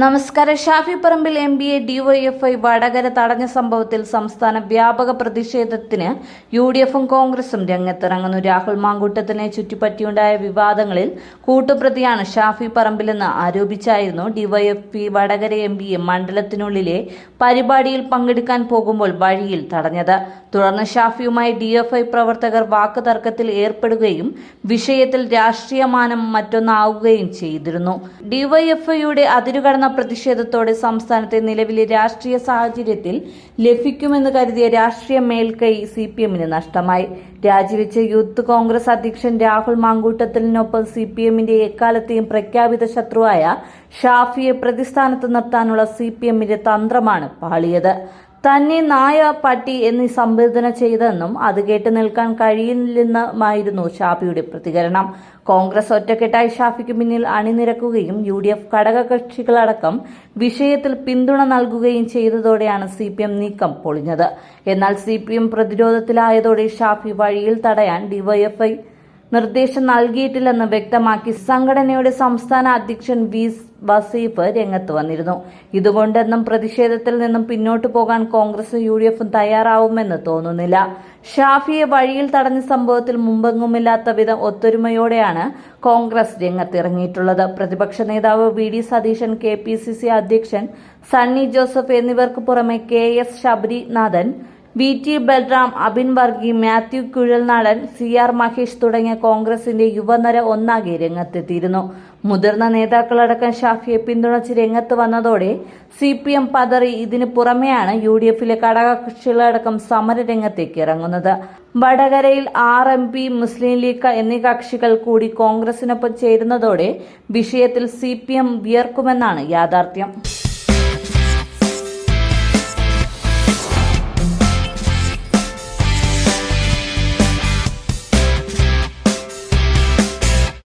നമസ്കാരം. Shafi Parambil M B A DYFI Vadakara തടഞ്ഞ സംഭവത്തിൽ സംസ്ഥാന വ്യാപക പ്രതിഷേധത്തിന് യു ഡി എഫും കോൺഗ്രസും രംഗത്തിറങ്ങുന്നു. രാഹുൽ മാങ്കൂട്ടത്തിനെ ചുറ്റിപ്പറ്റിയുണ്ടായ വിവാദങ്ങളിൽ കൂട്ടുപ്രതിയാണ് ഷാഫി പറമ്പിലെന്ന് ആരോപിച്ചായിരുന്നു DYFI Vadakara M B A മണ്ഡലത്തിനുള്ളിലെ പരിപാടിയിൽ പങ്കെടുക്കാൻ പോകുമ്പോൾ വഴിയിൽ തടഞ്ഞത്. തുടർന്ന് ഷാഫിയുമായി ഡിഎഫ്ഐ പ്രവർത്തകർ വാക്കുതർക്കത്തിൽ ഏർപ്പെടുകയും വിഷയത്തിൽ രാഷ്ട്രീയമാനം മറ്റൊന്നാവുകയും ചെയ്തിരുന്നു. ഡിവൈഎഫ്ഐയുടെ അതിരുകടന്ന പ്രതിഷേധത്തോടെ സംസ്ഥാനത്തെ നിലവിലെ രാഷ്ട്രീയ സാഹചര്യത്തിൽ ലഭിക്കുമെന്ന് കരുതിയ രാഷ്ട്രീയ മേൽക്കൈ സി പി എമ്മിന് നഷ്ടമായി. രാജിവെച്ച യൂത്ത് കോൺഗ്രസ് അധ്യക്ഷൻ രാഹുൽ മാങ്കൂട്ടത്തിലിനൊപ്പം സി പി എമ്മിന്റെ എക്കാലത്തെയും പ്രഖ്യാപിത ശത്രുവായ ഷാഫിയെ പ്രതിസ്ഥാനത്ത് നിർത്താനുള്ള സി പി എമ്മിന്റെ തന്ത്രമാണ് പാളിയത്. തന്നെ നായ പട്ടി എന്നീ സംബോധന ചെയ്തെന്നും അത് കേട്ട് നിൽക്കാൻ കഴിയില്ലെന്നുമായിരുന്നു ഷാഫിയുടെ പ്രതികരണം. കോൺഗ്രസ് ഒറ്റക്കെട്ടായി ഷാഫിക്ക് പിന്നിൽ അണിനിരക്കുകയും യു ഡി എഫ് ഘടകകക്ഷികളടക്കം വിഷയത്തിൽ പിന്തുണ നൽകുകയും ചെയ്തതോടെയാണ് സി പി എം നീക്കം പൊളിഞ്ഞത്. എന്നാൽ സി പി എം പ്രതിരോധത്തിലായതോടെ ഷാഫി വഴിയിൽ തടയാൻ ഡിവൈഎഫ്ഐ നിർദ്ദേശം നൽകിയിട്ടില്ലെന്ന് വ്യക്തമാക്കി സംഘടനയുടെ സംസ്ഥാന അധ്യക്ഷൻ വി വസീഫ് രംഗത്ത് വന്നിരുന്നു. ഇതുകൊണ്ടെന്നും പ്രതിഷേധത്തിൽ നിന്നും പിന്നോട്ടു പോകാൻ കോൺഗ്രസും യു ഡി എഫും തയ്യാറാവുമെന്ന് തോന്നുന്നില്ല. ഷാഫിയെ വഴിയിൽ തടഞ്ഞ സംഭവത്തിൽ മുമ്പെങ്ങുമില്ലാത്ത വിധം ഒത്തൊരുമയോടെയാണ് കോൺഗ്രസ് രംഗത്തിറങ്ങിയിട്ടുള്ളത്. പ്രതിപക്ഷ നേതാവ് V D Satheesan K P C C അധ്യക്ഷൻ സണ്ണി ജോസഫ് എന്നിവർക്ക് പുറമെ K S Sabarinathan V T Balram Abin Varkey Mathew Kuzhalnadan C R Mahesh തുടങ്ങിയ കോൺഗ്രസിന്റെ യുവനര ഒന്നാകെ രംഗത്തെത്തിയിരുന്നു. മുതിർന്ന നേതാക്കളടക്കം ഷാഫിയെ പിന്തുണച്ച് രംഗത്ത് വന്നതോടെ സി പി എം പതറി ഇതിനു പുറമെയാണ് യു ഡി എഫിലെ ഘടകകക്ഷികളടക്കം സമരരംഗത്തേക്ക് ഇറങ്ങുന്നത്. വടകരയിൽ R M P Muslim League എന്നീ കക്ഷികൾ കൂടി കോൺഗ്രസിനൊപ്പം ചേരുന്നതോടെ വിഷയത്തിൽ സി പി എം വിയർക്കുമെന്നാണ് യാഥാർത്ഥ്യം.